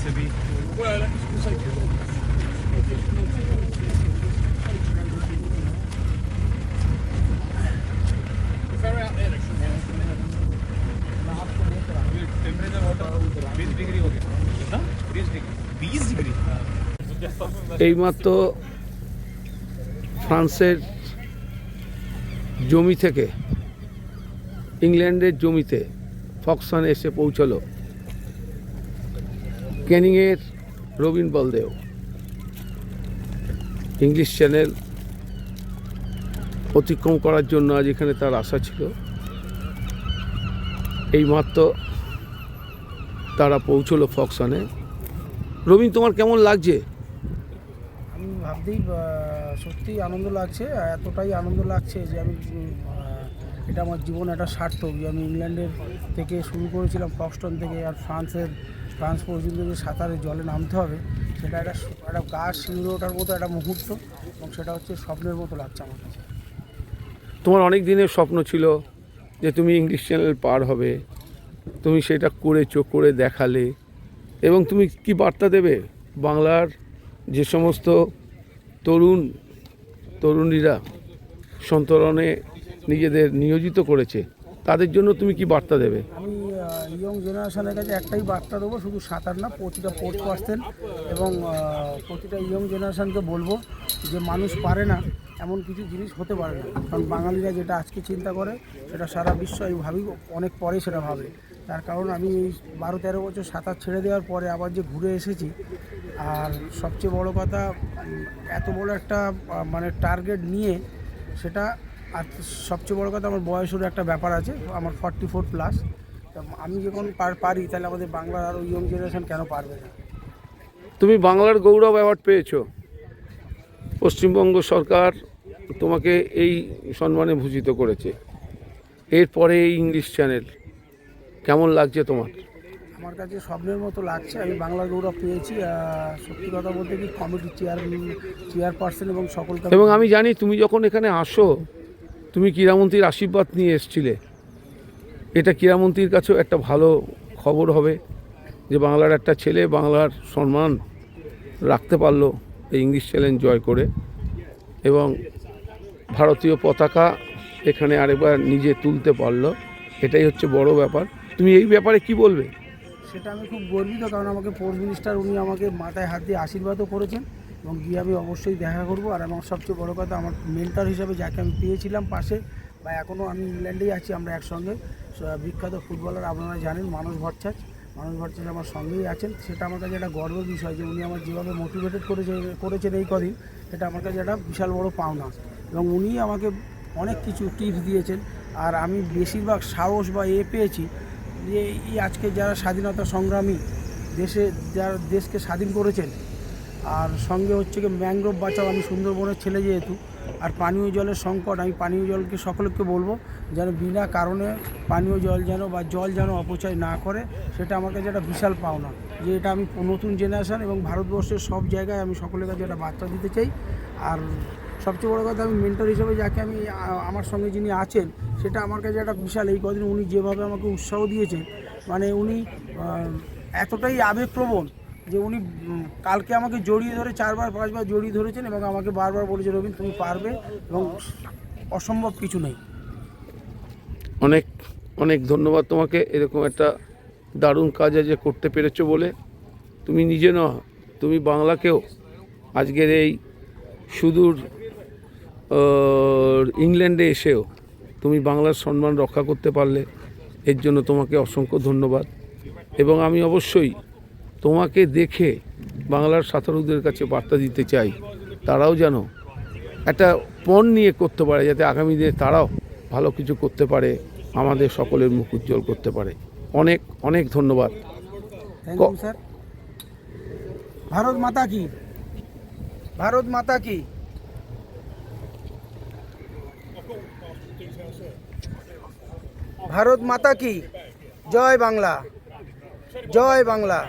to be. Well, এইমাত্র ফ্রান্সের জমি থেকে ইংল্যান্ডের জমিতে ফক্সন এসে পৌঁছলো ক্যানিংয়ের রবিন বলদেও। ইংলিশ চ্যানেল অতিক্রম করার জন্য আজ এখানে তার আশা ছিল। এইমাত্র তারা পৌঁছলো ফক্সনে রবিন তোমার কেমন লাগছে? আমি ভাবতেই আহ, সত্যিই আনন্দ লাগছে এতটাই আনন্দ লাগছে যে আমি এটা আমার জীবন একটা সার্থক যে আমি ইংল্যান্ডের থেকে শুরু করেছিলাম ফক্সটন থেকে আর ফ্রান্সের ফ্রান্স পর্যন্ত যে সাঁতারে জলে নামতে হবে সেটা একটা একটা গা শিউরে ওঠার মতো একটা মুহূর্ত এবং সেটা হচ্ছে স্বপ্নের মতো লাগছে আমার কাছে। তোমার অনেক দিনের স্বপ্ন ছিল যে তুমি ইংলিশ চ্যানেল পার হবে তুমি সেটা করেছ করে দেখালে এবং তুমি কি বার্তা দেবে বাংলার যে সমস্ত তরুণ তরুণীরা সন্তরণে নিজেদের নিয়োজিত করেছে তাদের জন্য তুমি কি বার্তা দেবে? আমি ইয়ং জেনারেশনের কাছে একটাই বার্তা দেবো, শুধু সাঁতার না, প্রতিটা স্পোর্টস পার্সন এবং প্রতিটা ইয়ং জেনারেশনকে বলব যে মানুষ পারে না, এমন কিছু জিনিস হতে পারে না। কারণ বাঙালিরা যেটা আজকে চিন্তা করে, সেটা সারা বিশ্ব আমি ভাবি, অনেক পরে সেটা ভাবে। তার কারণ আমি এই বারো তেরো বছর সাঁতার ছেড়ে দেওয়ার পরে আবার যে ঘুরে এসেছি, আর সবচেয়ে বড় কথা, এত বড় একটা মানে টার্গেট নিয়ে সেটা, আর সবচেয়ে বড় কথা, আমার বয়সেরও একটা ব্যাপার আছে, আমার ফর্টি ফোর প্লাস আমি যখন পারি তাহলে আমাদের বাংলার আরও ইয়ং জেনারেশন কেন পারবে না? তুমি বাংলার গৌরব অ্যাওয়ার্ড পেয়েছ। পশ্চিমবঙ্গ সরকার তোমাকে এই সম্মানে ভূষিত করেছে। এরপরে এই ইংলিশ চ্যানেল কেমন লাগছে তোমার? আমার কাছে স্বপ্নের মতো লাগছে আমি বাংলা গৌরব পেয়েছি সত্যি কথা বলতে কি কমিটির চেয়ার চেয়ারপারসন এবং সকলকে এবং আমি জানি তুমি যখন এখানে আসো তুমি ক্রীড়ামন্ত্রীর আশীর্বাদ নিয়ে এসছিলে। এটা ক্রীড়ামন্ত্রীর কাছেও একটা ভালো খবর হবে যে বাংলার একটা ছেলে বাংলার সম্মান রাখতে পারল এই ইংলিশ চ্যালেঞ্জ জয় করে। এবং ভারতীয় পতাকা এখানে আরেকবার নিজে তুলতে পারল। এটাই হচ্ছে বড় ব্যাপার। তুমি এই ব্যাপারে কি বলবে? সেটা আমি খুব গর্বিত, কারণ আমাকে পোস্ট মিনিস্টার উনি আমাকে মাথায় হাত দিয়ে আশীর্বাদও করেছেন এবং গিয়ে আমি অবশ্যই দেখা করব। আর আমার সবচেয়ে বড় কথা, আমার মেন্টার হিসাবে যাকে আমি পেয়েছিলাম পাশে বা এখনও আমি ইংল্যান্ডেই আছি, আমরা একসঙ্গে। বিখ্যাত ফুটবলার আপনারা জানেন মানুষ ভট্টাচ মানুষ ভট্টাচ আমার সঙ্গেই আছেন। সেটা আমার কাছে একটা গর্বের বিষয় যে উনি আমার যেভাবে মোটিভেটেড করেছে, করেছেন এই কদিন, সেটা আমার কাছে একটা বিশাল বড় পাওনা। এবং উনি আমাকে অনেক কিছু টিপস দিয়েছেন। আর আমি বেশিরভাগ সাহস বা এ পেয়েছি যে এই আজকে যারা স্বাধীনতা সংগ্রামী, দেশে যারা দেশকে স্বাধীন করেছেন আর সঙ্গে হচ্ছে কি ম্যানগ্রোভ বাঁচাও, আমি সুন্দরবনের ছেলে যেহেতু, আর পানীয় জলের সংকট, আমি পানীয় জলকে সকলকে বলব যেন বিনা কারণে পানীয় জল যেন বা জল যেন অপচয় না করে, সেটা আমার কাছে একটা বিশাল পাওনা। যে এটা আমি নতুন জেনারেশন এবং ভারতবর্ষের সব জায়গায় আমি সকলের কাছে একটা বার্তা দিতে চাই। আর সবচেয়ে বড় কথা আমি মেন্টর হিসেবে যাকে আমি, আমার সঙ্গে যিনি আছেন, সেটা আমার কাছে একটা বিশাল, এই কদিন উনি যেভাবে আমাকে উৎসাহ দিয়েছেন মানে উনি এতটাই আবেগপ্রবণ যে উনি কালকে আমাকে জড়িয়ে ধরে, চারবার, পাঁচবার জড়িয়ে ধরেছেন এবং আমাকে বারবার বলেছে রবীন তুমি পারবে এবং অসম্ভব কিছু নেই। অনেক অনেক ধন্যবাদ তোমাকে। এরকম একটা দারুণ কাজ আজ করতে পেরেছ বলে তুমি নিজে নয় তুমি বাংলাকেও। আজকের এই সুদূর ইংল্যান্ডে এসেও তুমি বাংলার সম্মান রক্ষা করতে পারলে, এর জন্য তোমাকে অসংখ্য ধন্যবাদ। এবং আমি অবশ্যই তোমাকে দেখে বাংলার সাঁতারুদের কাছে বার্তা দিতে চাই। তারাও যেন একটা পণ নিয়ে করতে পারে, যাতে আগামী দিনে তারাও ভালো কিছু করতে পারে, আমাদের সকলের মুখ উজ্জ্বল করতে পারে। অনেক অনেক ধন্যবাদ। ভারত মাতা কি? ভারত মাতা কি? ভারত মাতা কি? জয় বাংলা। জয় বাংলা।